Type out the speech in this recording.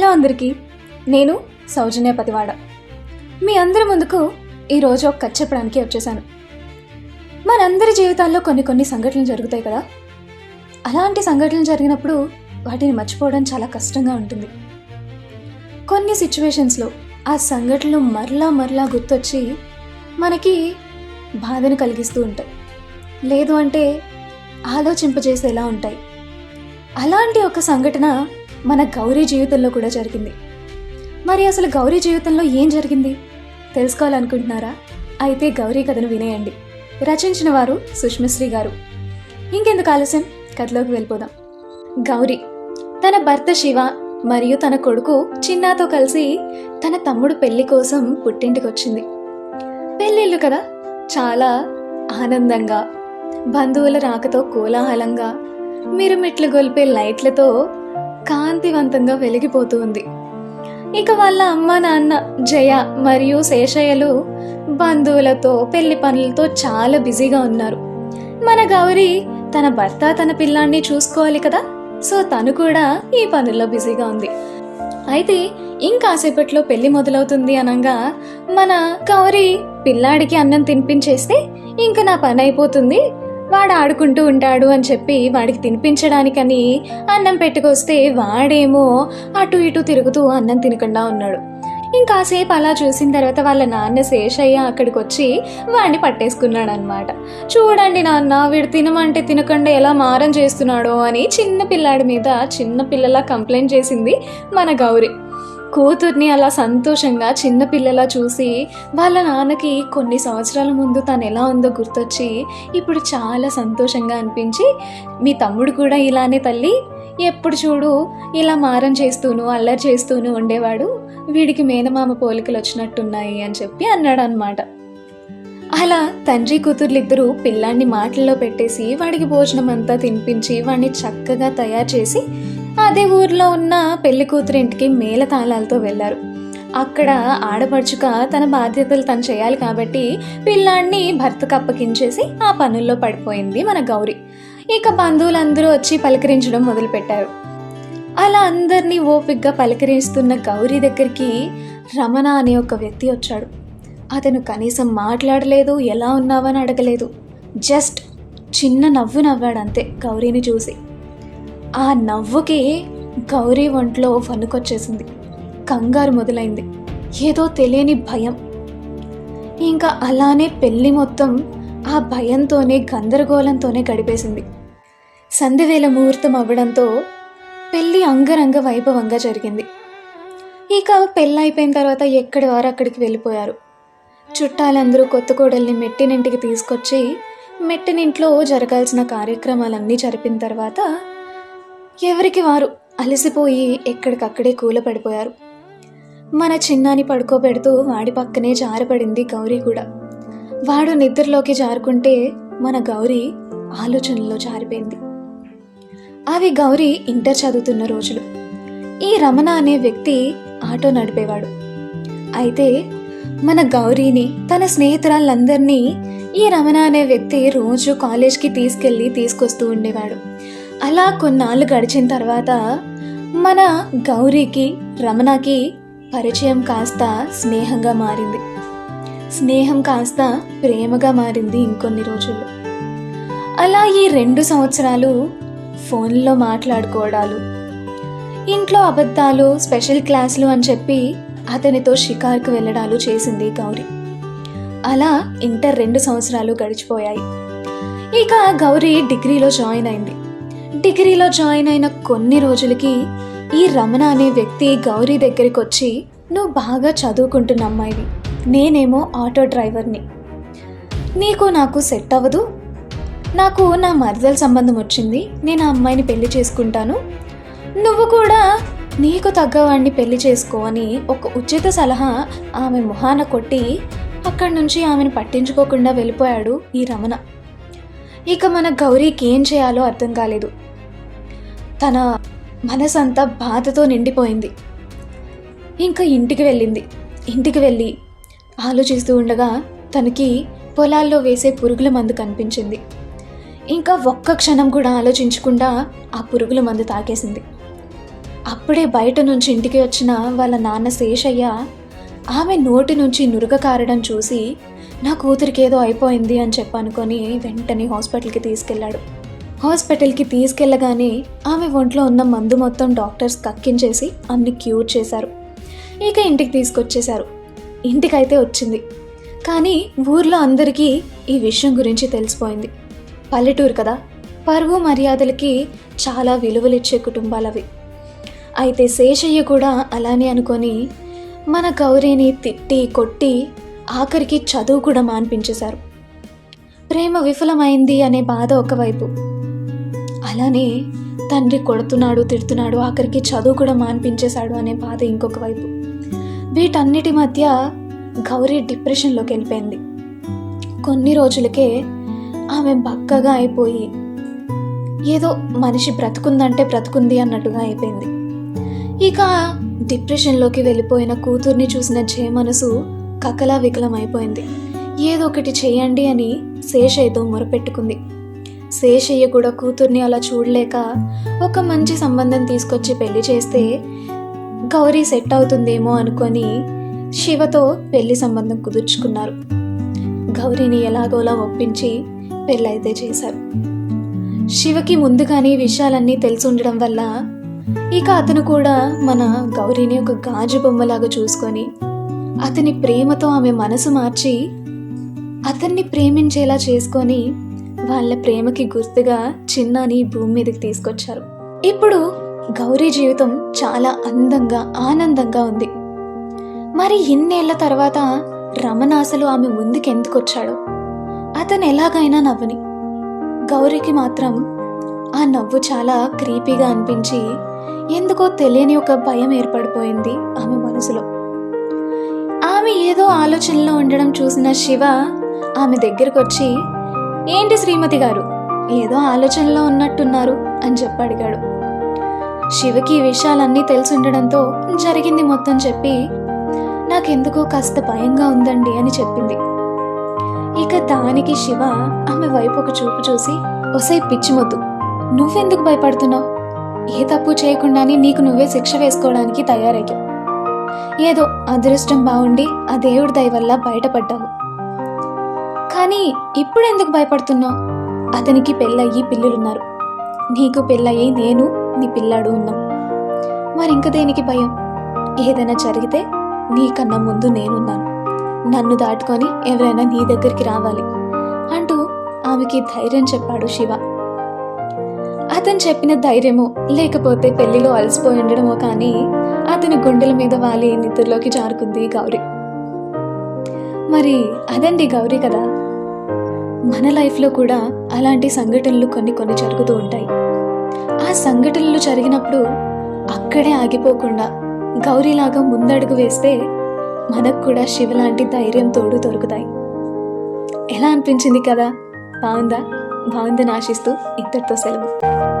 Hello అందరికీ. నేను సౌజన్య పతివాడ. మీ అందరి ముందుకు ఈరోజు ఒక కథ చెప్పడానికి వచ్చేసాను. మనందరి జీవితాల్లో కొన్ని కొన్ని సంఘటనలు జరుగుతాయి కదా. అలాంటి సంఘటనలు జరిగినప్పుడు వాటిని మర్చిపోవడం చాలా కష్టంగా ఉంటుంది. కొన్ని సిచ్యువేషన్స్లో ఆ సంఘటనలు మరలా మరలా గుర్తొచ్చి మనకి బాధను కలిగిస్తూ ఉంటాయి. లేదు అంటే ఆలోచింపజేసేలా ఉంటాయి. అలాంటి ఒక సంఘటన మన గౌరీ జీవితంలో కూడా జరిగింది. మరి అసలు గౌరీ జీవితంలో ఏం జరిగింది? తెలుసుకోవాలనుకుంటున్నారా? అయితే గౌరీ కథను వినేయండి. రచించిన వారు సుష్మశ్రీ గారు. ఇంకెందుకు ఆలస్యం? కథలోకి వెళ్ళిపోదాం. గౌరీ తన భర్త శివ మరియు తన కొడుకు చిన్నాతో కలిసి తన తమ్ముడు పెళ్ళి కోసం పుట్టింటికి వచ్చింది పెళ్ళిళ్ళు కదా? చాలా ఆనందంగా బంధువుల రాకతో కోలాహలంగా మిరుమిట్లు గొలిపే లైట్లతో కాంతివంతంగా వెలిగిపోతూ ఉంది ఇక వాళ్ళ అమ్మ నాన్న జయ మరియు శేషయ్యలు బంధువులతో పెళ్ళి పనులతో చాలా బిజీగా ఉన్నారు. మన గౌరీ తన భర్త తన పిల్లాన్ని చూసుకోవాలి కదా? సో తను కూడా ఈ పనుల్లో బిజీగా ఉంది. అయితే ఇంకాసేపట్లో పెళ్ళి మొదలవుతుంది అనగా మన గౌరీ పిల్లాడికి అన్నం తినిపించేస్తే ఇంక నా పని అయిపోతుంది. వాడు ఆడుకుంటూ ఉంటాడు అని చెప్పి వాడికి తినిపించడానికని అన్నం పెట్టుకొస్తే వాడేమో అటు ఇటు తిరుగుతూ అన్నం తినకుండా ఉన్నాడు. ఇంకాసేపు అలా చూసిన తర్వాత వాళ్ళ నాన్న శేషయ్య అక్కడికి వచ్చి వాడిని పట్టేసుకున్నాడు అనమాట చూడండి నాన్న వీడు తినమంటే తినకుండా ఎలా మారం చేస్తున్నాడో అని చిన్న పిల్లాడి మీద చిన్న పిల్లలా కంప్లైంట్ చేసింది మన గౌరి. కూతుర్ని అలా సంతోషంగా చిన్నపిల్లలా చూసి వాళ్ళ నాన్నకి కొన్ని సంవత్సరాల ముందు తను ఎలా ఉందో గుర్తొచ్చి ఇప్పుడు చాలా సంతోషంగా అనిపించి మీ తమ్ముడు కూడా ఇలానే తల్లి ఎప్పుడు చూడు ఇలా మారం చేస్తూను అల్లరి చేస్తూను ఉండేవాడు వీడికి మేనమామ పోలికలు వచ్చినట్టున్నాయి అని చెప్పి అన్నాడు అనమాట అలా తండ్రి కూతుర్లిద్దరూ పిల్లాన్ని మాటల్లో పెట్టేసి వాడికి భోజనం అంతా తినిపించి వాడిని చక్కగా తయారు చేసి అదే ఊర్లో ఉన్న పెళ్ళి కూతురింటికి మేళ తాళాలతో వెళ్ళారు. అక్కడ ఆడపడుచుక తన బాధ్యతలు తను చేయాలి కాబట్టి పిల్లాన్ని భర్తకు అప్పగించేసి ఆ పనుల్లో పడిపోయింది మన గౌరి. ఇక బంధువులందరూ వచ్చి పలకరించడం మొదలుపెట్టారు. అలా అందరినీ ఓపిగ్గా పలకరిస్తున్న గౌరీ దగ్గరికి రమణ అనే ఒక వ్యక్తి వచ్చాడు. అతను కనీసం మాట్లాడలేదు ఎలా ఉన్నావని అడగలేదు. జస్ట్ చిన్న నవ్వు నవ్వాడు అంతే గౌరీని చూసి. ఆ నవ్వుకి గౌరీ ఒంట్లో వణుకొచ్చేసింది. కంగారు మొదలైంది. ఏదో తెలియని భయం. ఇంకా అలానే పెళ్ళి మొత్తం ఆ భయంతోనే గందరగోళంతోనే గడిపేసింది. సంధివేల ముహూర్తం అవ్వడంతో పెళ్ళి అంగరంగ వైభవంగా జరిగింది. ఇక పెళ్ళి అయిపోయిన తర్వాత ఎక్కడి వారు అక్కడికి వెళ్ళిపోయారు. చుట్టాలందరూ కొత్త కోడల్ని మెట్టినింటికి తీసుకొచ్చి మెట్టినింట్లో జరగాల్సిన కార్యక్రమాలన్నీ జరిపిన తర్వాత ఎవరికి వారు? అలసిపోయి ఎక్కడికక్కడే కూలపడిపోయారు. మన చిన్నాని పడుకోబెడుతూ వాడి పక్కనే జారపడింది గౌరీ కూడా. వాడు నిద్రలోకి జారుకుంటే మన గౌరీ ఆలోచనలో జారిపోయింది. అవి గౌరీ ఇంటర్ చదువుతున్న రోజులు. ఈ రమణ అనే వ్యక్తి ఆటో నడిపేవాడు. అయితే మన గౌరీని తన స్నేహితురాళ్ళందరినీ ఈ రమణ అనే వ్యక్తి రోజు కాలేజ్కి తీసుకెళ్ళి తీసుకొస్తూ ఉండేవాడు. అలా కొన్నాళ్ళు గడిచిన తర్వాత మన గౌరీకి రమణకి పరిచయం కాస్త స్నేహంగా మారింది. స్నేహం కాస్త ప్రేమగా మారింది ఇంకొన్ని రోజులు అలా ఈ రెండు సంవత్సరాలు ఫోన్లో మాట్లాడుకోవడాలు ఇంట్లో అబద్ధాలు స్పెషల్ క్లాసులు అని చెప్పి అతనితో షికార్కు వెళ్ళడాలు చేసింది గౌరీ. అలా ఇంటర్ రెండు సంవత్సరాలు గడిచిపోయాయి. ఇక గౌరీ డిగ్రీలో జాయిన్ అయింది. డిగ్రీలో జాయిన్ అయిన కొన్ని రోజులకి ఈ రమణ అనే వ్యక్తి గౌరీ దగ్గరికి వచ్చి నువ్వు బాగా చదువుకుంటున్న అమ్మాయివి. నేనేమో ఆటో డ్రైవర్ని. నీకు నాకు సెట్ అవ్వదు? నాకు నా మరదల సంబంధం వచ్చింది. నేను ఆ అమ్మాయిని పెళ్ళి చేసుకుంటాను. నువ్వు కూడా నీకు తగ్గవాడిని పెళ్ళి చేసుకో అని ఒక ఉచిత సలహా ఆమె మొహాన కొట్టి అక్కడి నుంచి ఆమెను పట్టించుకోకుండా వెళ్ళిపోయాడు ఈ రమణ. ఇక మన గౌరీకి ఏం చేయాలో అర్థం కాలేదు. తన మనసంతా బాధతో నిండిపోయింది. ఇంకా ఇంటికి వెళ్ళింది. ఇంటికి వెళ్ళి ఆలోచిస్తూ ఉండగా తనకి పొలాల్లో వేసే పురుగుల మందు కనిపించింది. ఇంకా ఒక్క క్షణం కూడా ఆలోచించకుండా ఆ పురుగుల మందు తాకేసింది. అప్పుడే బయట నుంచి ఇంటికి వచ్చిన వాళ్ళ నాన్న శేషయ్య ఆమె నోటి నుంచి నురుగ కారడం చూసి నా కూతురికి ఏదో అయిపోయింది అని చెప్పనుకొని వెంటనే హాస్పిటల్కి తీసుకెళ్ళాడు. హాస్పిటల్కి తీసుకెళ్ళగానే ఆమె ఒంట్లో ఉన్న మందు మొత్తం డాక్టర్స్ కక్కించేసి అన్ని క్యూర్ చేశారు. ఇక ఇంటికి తీసుకొచ్చేశారు. ఇంటికైతే వచ్చింది. కానీ ఊర్లో అందరికీ ఈ విషయం గురించి తెలిసిపోయింది. పల్లెటూరు కదా. పరువు మర్యాదలకి చాలా విలువలిచ్చే కుటుంబాలవి. అయితే శేషయ్య కూడా అలానే అనుకొని మన గౌరీని తిట్టి కొట్టి ఆఖరికి చదువు కూడా మాన్పించేశారు. ప్రేమ విఫలమైంది అనే బాధ ఒకవైపు. అలానే తండ్రి కొడుతున్నాడు తిడుతున్నాడు ఆఖరికి చదువు కూడా మాన్పించేశాడు అనే బాధ ఇంకొక వైపు. వీటన్నిటి మధ్య గౌరీ డిప్రెషన్లోకి వెళ్ళిపోయింది. కొన్ని రోజులకే ఆమె బక్కగా అయిపోయి ఏదో మనిషి బ్రతుకుందంటే బ్రతుకుంది అన్నట్టుగా అయిపోయింది. ఇక డిప్రెషన్లోకి వెళ్ళిపోయిన కూతుర్ని చూసిన జయ మనసు కకలా వికలం అయిపోయింది ఏదో ఒకటి చేయండి అని శేషయ్యతో మొరపెట్టుకుంది. శేషయ్య కూడా కూతుర్ని అలా చూడలేక ఒక మంచి సంబంధం తీసుకొచ్చి పెళ్ళి చేస్తే గౌరీ సెట్ అవుతుందేమో అనుకొని శివతో పెళ్ళి సంబంధం కుదుర్చుకున్నారు. గౌరీని ఎలాగోలా ఒప్పించి పెళ్ళైతే చేశారు. శివకి ముందుగానే విషయాలన్నీ తెలిసి ఉండడం వల్ల ఇక అతను కూడా మన గౌరీని ఒక గాజు బొమ్మలాగా చూసుకొని అతని ప్రేమతో ఆమె మనసు మార్చి అతన్ని ప్రేమించేలా చేసుకొని వాళ్ళ ప్రేమకి గుర్తుగా చిన్నాని భూమి మీదకి తీసుకొచ్చారు. ఇప్పుడు గౌరీ జీవితం చాలా అందంగా ఆనందంగా ఉంది. మరి ఇన్నేళ్ళ తర్వాత రమణ అసలు ఆమె ముందుకెందుకొచ్చాడు అతను ఎలాగైనా నవ్వని. గౌరీకి మాత్రం ఆ నవ్వు చాలా క్రీపీగా అనిపించి ఎందుకో తెలియని ఒక భయం ఏర్పడిపోయింది ఆమె మనసులో. ఏదో ఆలోచనలో ఉండడం చూసిన శివ ఆమె దగ్గరకు వచ్చి ఏంటి శ్రీమతి గారు? ఏదో ఆలోచనలో ఉన్నట్టున్నారు అని చెప్పి అడిగాడు. శివకి ఈ విషయాలన్నీ తెలిసి ఉండడంతో జరిగింది మొత్తం చెప్పి నాకెందుకో కాస్త భయంగా ఉందండి అని చెప్పింది. ఇక దానికి శివ ఆమె వైపు ఒక చూపు చూసి ఒసై పిచ్చిమొద్దు నువ్వెందుకు భయపడుతున్నావు? ఏ తప్పు చేయకుండానే నీకు నువ్వే శిక్ష వేసుకోవడానికి తయారయ్యావు. ఏదో అదృష్టం బాగుండి ఆ దేవుడి దయ వల్ల బయటపడ్డావు. కానీ ఇప్పుడు ఎందుకు భయపడుతున్నావు? అతనికి పెళ్ళయ్యి పిల్లులున్నారు. నీకు పెళ్ళయ్యి నేను నీ పిల్లాడు ఉన్నాం. మరి ఇంక దేనికి భయం? ఏదైనా జరిగితే నీకన్నా ముందు నేనున్నాను. నన్ను దాటుకొని ఎవరైనా నీ దగ్గరికి రావాలి అంటూ ఆమెకి ధైర్యం చెప్పాడు శివ. అతను చెప్పిన ధైర్యమో లేకపోతే పెళ్ళిలో అలసిపోయి ఉండడమో కానీ అతని గుండెల మీద వాలి నిద్రలోకి జారుకుంది గౌరీ. మరి అదండి గౌరీ కదా? మన లైఫ్లో కూడా అలాంటి సంఘటనలు కొన్ని కొన్ని జరుగుతూ ఉంటాయి. ఆ సంఘటనలు జరిగినప్పుడు అక్కడే ఆగిపోకుండా గౌరీలాగా ముందడుగు వేస్తే మనకు కూడా శివ లాంటి ధైర్యం తోడు దొరుకుతాయి. ఎలా అనిపించింది కదా? బాగుందా? బాగుందని ఆశిస్తూ ఇంతటితో సెలవు.